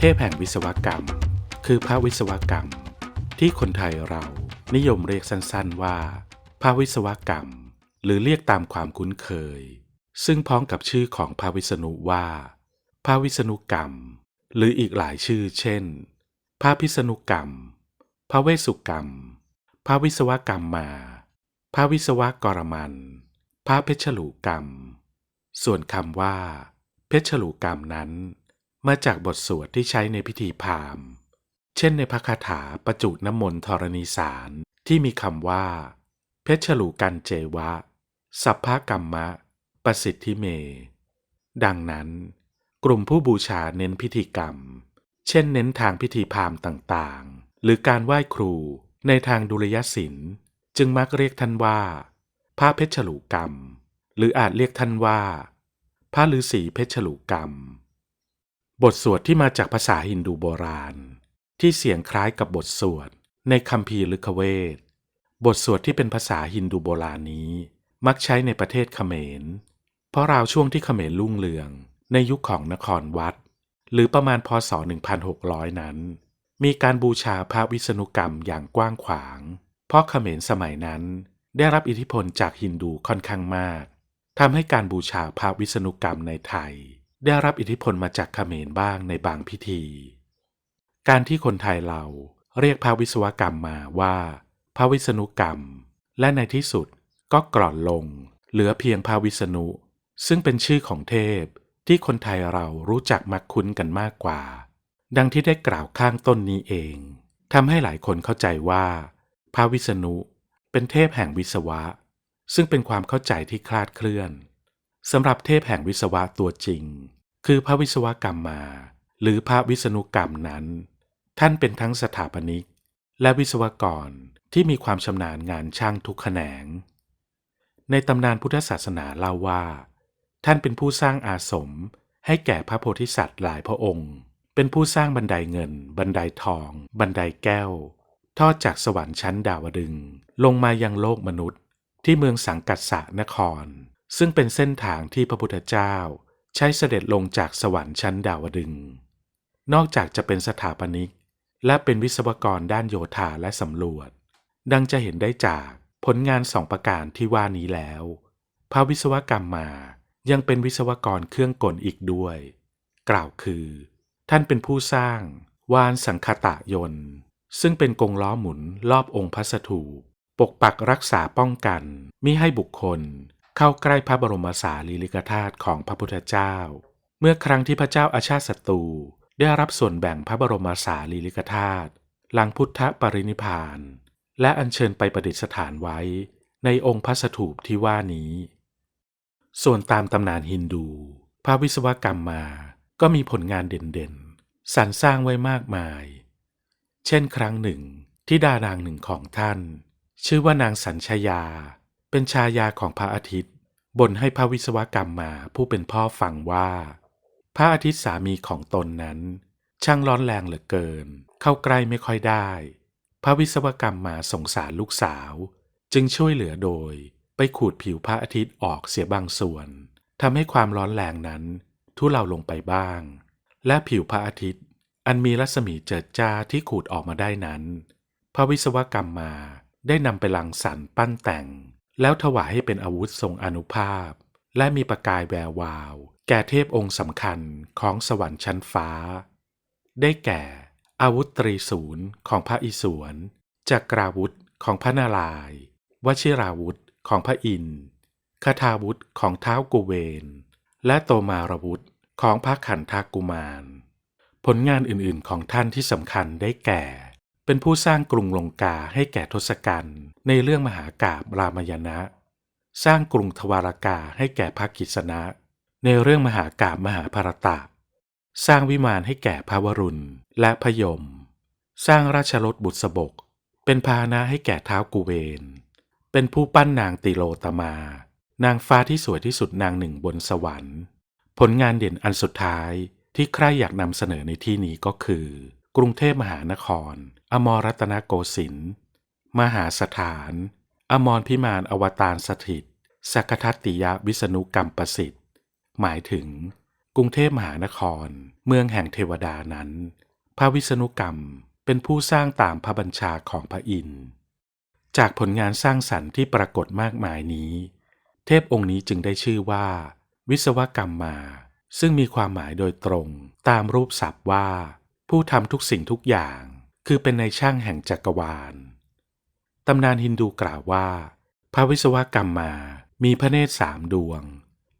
เทพแห่งวิศวกรรม คือพระวิศวกรรม ที่คนไทยเรานิยมเรียกสั้นๆว่า พระวิศวกรรม หรือเรียกตามความคุ้นเคย ซึ่งพ้องกับชื่อของพระวิษณุว่า พระวิษณุกรรม หรืออีกหลายชื่อ เช่น พระพิษณุกรรม พระเวสสุกรรม พระวิศวกรรมมา พระวิศวกรมัน พระเพชรลูกรรม ส่วนคำว่า เพชรลูกรรมนั้น มาจากบทสวดที่ใช้ในพิธีพราหมณ์ เช่นในพระคาถาประจุน้ำมนต์ธรณีสารที่มีคำว่า เพชรลูกันเจวะ สัพพกรรมะ ประสิทธิเม ดังนั้น กลุ่มผู้บูชาเน้นพิธีกรรม เช่นเน้นทางพิธีพราหมณ์ต่างๆ หรือการไหว้ครูในทางดุลยศิลป์จึงมักเรียกท่านว่า พระเพชรลูกรรม หรืออาจเรียกท่านว่า พระฤาษีเพชรลูกรรม บทสวดที่มาจากภาษาฮินดูโบราณ ที่เสียงคล้ายกับบทสวดในคัมภีร์ลึกเวท บทสวดที่เป็นภาษาฮินดูโบราณนี้ มักใช้ในประเทศเขมร เพราะราวช่วงที่เขมรรุ่งเรือง ในยุคของนครวัด หรือประมาณพศ 1600 นั้น มีการบูชาพระวิษณุกรรมอย่างกว้างขวาง เพราะเขมรสมัยนั้น ได้รับอิทธิพลจากฮินดูค่อนข้างมากทำให้การบูชาพระวิษณุกรรมในไทย ได้รับอิทธิพลมาจากเขมรบ้างในบางพิธี การที่คนไทยเราเรียกพระวิศวกรรมมาว่า พระวิษณุกรรม และในที่สุดก็กร่อนลง เหลือเพียงพระวิษณุ ซึ่งเป็นชื่อของเทพที่คนไทยเรารู้จักมักคุ้นกันมากกว่า ดังที่ได้กล่าวข้างต้นนี้เองทำให้หลายคนเข้าใจว่า พระวิษณุเป็นเทพแห่งวิศวะ ซึ่งเป็นความเข้าใจที่คลาดเคลื่อน สำหรับเทพแห่งวิศวะตัวจริง คือพระวิศวกรรมมา หรือพระวิษณุกรรมนั้น ท่านเป็นทั้งสถาปนิก และวิศวกรที่มีความชำนาญงานช่างทุกแขนง ในตำนานพุทธศาสนาเล่าว่า ท่านเป็นผู้สร้างอาสมให้แก่พระโพธิสัตว์หลายพระองค์ เป็นผู้สร้างบันไดเงิน บันไดทอง บันไดแก้ว ทอดจากสวรรค์ชั้นดาวดึง ลงมายังโลกมนุษย์ ที่เมืองสังกัดสะนคร ซึ่งเป็นเส้นทางที่พระพุทธเจ้าใช้เสด็จลงจากสวรรค์ชั้นดาวดึง นอกจากจะเป็นสถาปนิก และเป็นวิศวกรด้านโยธาและสำรวจ ดังจะเห็นได้จากผลงานสองประการที่ว่านี้แล้ว พระวิศวกรรมมายังเป็นวิศวกรเครื่องกลอีกด้วย กล่าวคือ ท่านเป็นผู้สร้าง วานสังคตะยนต์ ซึ่งเป็นกงล้อหมุนรอบองค์พระสถูปปกปักรักษาป้องกันมิให้บุคคล เข้าใกล้พระบรมสารีริกธาตุของพระพุทธเจ้า เมื่อครั้งที่พระเจ้าอาชาติศัตรูได้รับส่วนแบ่งพระบรมสารีริกธาตุหลังพุทธปรินิพพาน และอัญเชิญไปประดิษฐานไว้ในองค์พระสถูปที่ว่านี้ ส่วนตามตำนานฮินดู พระวิศวกรรมมาก็มีผลงานเด่นๆ สรรสร้างไว้มากมาย เช่นครั้งหนึ่งที่ดานางหนึ่งของท่าน ชื่อว่านางสัญชยา เป็นชายาของพระอาทิตย์บ่นให้พระวิศวกรรมมาผู้เป็นพ่อฟังว่า พระอาทิตย์สามีของตนนั้น ช่างร้อนแรงเหลือเกิน เข้าใกล้ไม่ค่อยได้ พระวิศวกรรมมาสงสารลูกสาว จึงช่วยเหลือโดย ไปขูดผิวพระอาทิตย์ออกเสียบางส่วนทำให้ความร้อนแรงนั้น ทุเลาลงไปบ้าง และผิวพระอาทิตย์ อันมีรัศมีเจิดจ้าที่ขูดออกมาได้นั้น พระวิศวกรรมมาได้นำไปลังสรรปั้นแต่ง แล้วถวายให้เป็นอาวุธทรงอนุภาพ และมีประกายแวววาว แก่เทพองค์สำคัญของสวรรค์ชั้นฟ้า ได้แก่ อาวุธตรีศูนย์ของพระอิศวรจักราวุธของพระนารายณ์วชิราวุธของพระอินทร์คาถาวุธของเท้าวกุเวน และโตมารวุธของพระขันธากุมาร ผลงานอื่นๆของท่านที่สำคัญได้แก่ เป็นผู้สร้างกรุงลงกาให้แก่ทศกัณฐ์ในเรื่องมหากาบรามายณะ สร้างกรุงทวารากาให้แก่พระกิษณะ ในเรื่องมหากาบมหาภารตะสร้างวิมานให้แก่พระวรุณและพยม สร้างราชรถบุษบก เป็นพาหนะให้แก่เท้ากุเวน เป็นผู้ปั้นนางติโลตมา นางฟ้าที่สวยที่สุดนางหนึ่งบนสวรรค์ ผลงานเด่นอันสุดท้ายที่ใครอยากนำเสนอในที่นี้ก็คือ กรุงเทพมหานคร อมรรัตนโกสินทร์ มหาสถาน อมรพิมานอวตารสถิต สักทัตติยวิษณุกรรมประสิทธิ์ หมายถึง กรุงเทพมหานคร เมืองแห่งเทวดานั้น พระวิษณุกรรมเป็นผู้สร้างตามพระบัญชาของพระอินทร์ จากผลงานสร้างสรรค์ที่ปรากฏมากมายนี้ เทพองค์นี้จึงได้ชื่อว่า วิศวกรรมมา ซึ่งมีความหมายโดยตรงตามรูปศัพท์ว่า ผู้ทำทุกสิ่งทุกอย่าง คือเป็นในช่างแห่งจักรวาล ตำนานฮินดูกล่าวว่า พระวิศวกรรมมามีพระเนตรสามดวง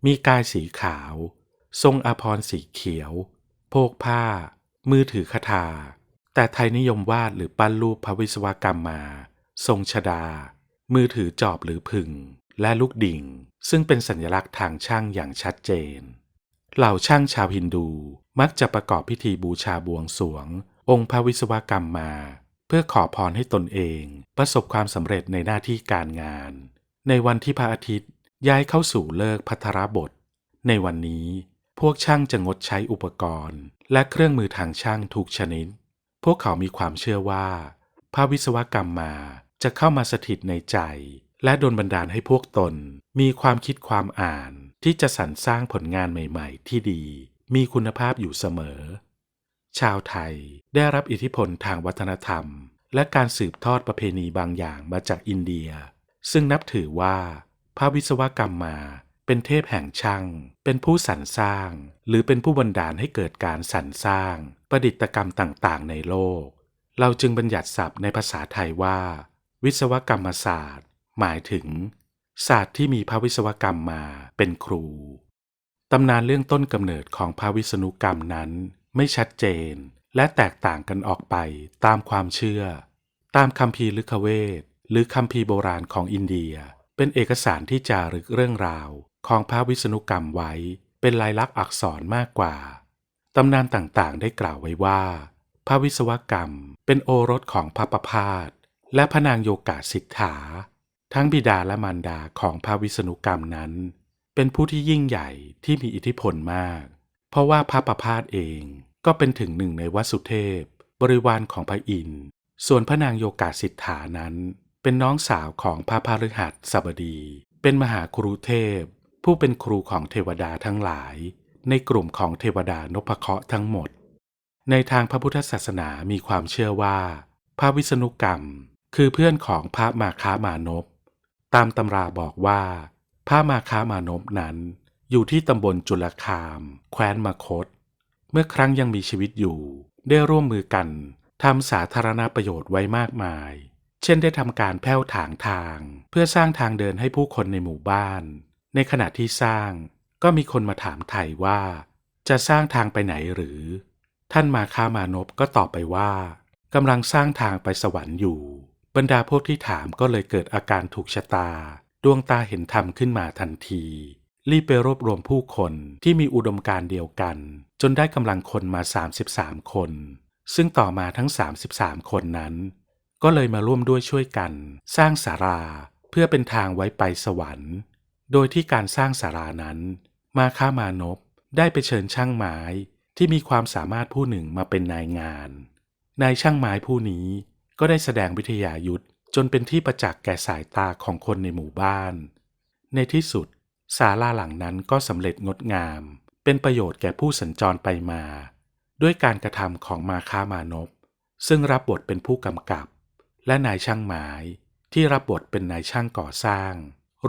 มีกายสีขาว ทรงอภรณ์สีเขียว โพกผ้า มือถือคาถา แต่ไทยนิยมวาดหรือปั้นรูปพระวิศวกรรมมา ทรงชดา มือถือจอบหรือผึ่ง และลูกดิ่ง ซึ่งเป็นสัญลักษณ์ทางช่างอย่างชัดเจน เหล่าช่างชาวฮินดูมักจะประกอบพิธีบูชาบวงสรวง องค์พระวิศวกรรมมา เพื่อขอพรให้ตนเองประสบความสำเร็จในหน้าที่การงาน ในวันที่พระอาทิตย์ย้ายเข้าสู่เลิกพัทรบท ในวันนี้พวกช่างจะงดใช้อุปกรณ์ และเครื่องมือทางช่างทุกชนิด พวกเขามีความเชื่อว่า พระวิศวกรรมมาจะเข้ามาสถิตในใจ และดลบันดาลให้พวกตน มีความคิดความอ่านที่จะสรรสร้างผลงานใหม่ ๆ ที่ดี มีคุณภาพอยู่เสมอ ชาวไทยได้รับอิทธิพลทางวัฒนธรรม และการสืบทอดประเพณีบางอย่างมาจากอินเดีย ซึ่งนับถือว่า พระวิศวกรรมมา เป็นเทพแห่งช่าง เป็นผู้สรรสร้าง หรือเป็นผู้บันดาลให้เกิดการสรรสร้าง ประดิษฐกรรมต่างๆ ในโลก เราจึงบัญญัติศัพท์ในภาษาไทยว่า วิศวกรรมศาสตร์ หมายถึง ศาสตร์ที่มีพระวิศวกรรมมาเป็นครูตำนานเรื่องต้นกำเนิดของพระวิษณุกรรมนั้น ไม่ชัดเจน และแตกต่างกันออกไปตามความเชื่อ ตามคัมภีร์ลึกเวท หรือคัมภีร์โบราณของอินเดีย เป็นเอกสารที่จารึกเรื่องราว ของพระวิษณุกรรมไว้ เป็นลายลักษณ์อักษรมากกว่าตำนานต่างๆ ได้กล่าวไว้ว่า พระวิศวกรรมเป็นโอรสของพระประพาสและพระนางโยกาสิทธาทั้งบิดาและมารดาของพระวิษณุกรรมนั้น เป็นผู้ที่ยิ่งใหญ่ที่มีอิทธิพลมาก เพราะว่าพระประพาสเอง ก็เป็นถึงหนึ่งในวัสุเทพ บริวารของพระอินทร์ ส่วนพระนางโยกาสิทธานั้น เป็นน้องสาวของพระพฤหัสสบดี เป็นมหาครูเทพ ผู้เป็นครูของเทวดาทั้งหลาย ในกลุ่มของเทวดานพเคราะห์ทั้งหมด ในทางพระพุทธศาสนามีความเชื่อว่า พระวิษณุกรรม คือเพื่อนของพระมาคามานพตามตำราบอกว่า พระมาคามานพนั้น อยู่ที่ตำบลจุลคาม แคว้นมคต เมื่อครั้งยังมีชีวิตอยู่ ได้ร่วมมือกันทำสาธารณประโยชน์ไว้มากมาย เช่นได้ทำการแผ้วถางทาง เพื่อสร้างทางเดินให้ผู้คนในหมู่บ้าน ในขณะที่สร้างก็มีคนมาถามไถ่ว่า จะสร้างทางไปไหนหรือ ท่านมาคามานพก็ตอบไปว่ากำลังสร้างทางไปสวรรค์อยู่ บรรดาพวกที่ถามก็เลยเกิดอาการถูกชะตา ดวงตาเห็นธรรมขึ้นมาทันที รีบไปรวบรวมผู้คนที่มีอุดมการเดียวกัน จนได้กำลังคนมา 33 คน ซึ่งต่อมาทั้ง 33 คนนั้น ก็เลยมาร่วมด้วยช่วยกัน สร้างสาราเพื่อเป็นทางไว้ไปสวรรค์ โดยที่การสร้างสารานั้น มาค้ามานพได้ไปเชิญช่างไม้ที่มีความสามารถผู้หนึ่งมาเป็นนายงาน นายช่างไม้ผู้นี้ก็ได้แสดงวิทยายุทธจนเป็นที่ประจักษ์แก่สายตาของคนในหมู่บ้าน ในที่สุดศาลาหลังนั้นก็สำเร็จงดงาม เป็นประโยชน์แก่ผู้สัญจรไปมา ด้วยการกระทำของมาค้ามานพซึ่งรับบทเป็นผู้กำกับ และนายช่างไม้ที่รับบทเป็นนายช่างก่อสร้าง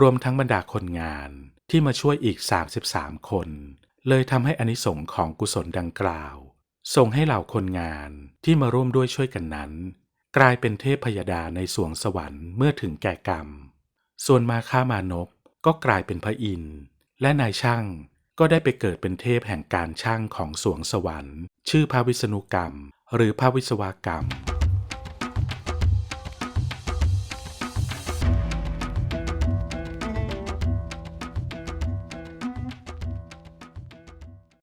รวมทั้งบรรดาคนงานที่มาช่วยอีก 33 คน เลยทำให้อานิสงส์ของกุศลดังกล่าวส่งให้เหล่าคนงานที่มาร่วมด้วยช่วยกันนั้น กลายเป็นเทพพยดาในสวงสวรรค์เมื่อถึงแก่กรรม ส่วนมาค้ามานพก็กลายเป็นพระอินทร์และนายช่าง ก็ได้ไปเกิดเป็นเทพแห่งการช่างของสวงสวรรค์ ชื่อพระวิษณุกรรม หรือพระวิศวกรรม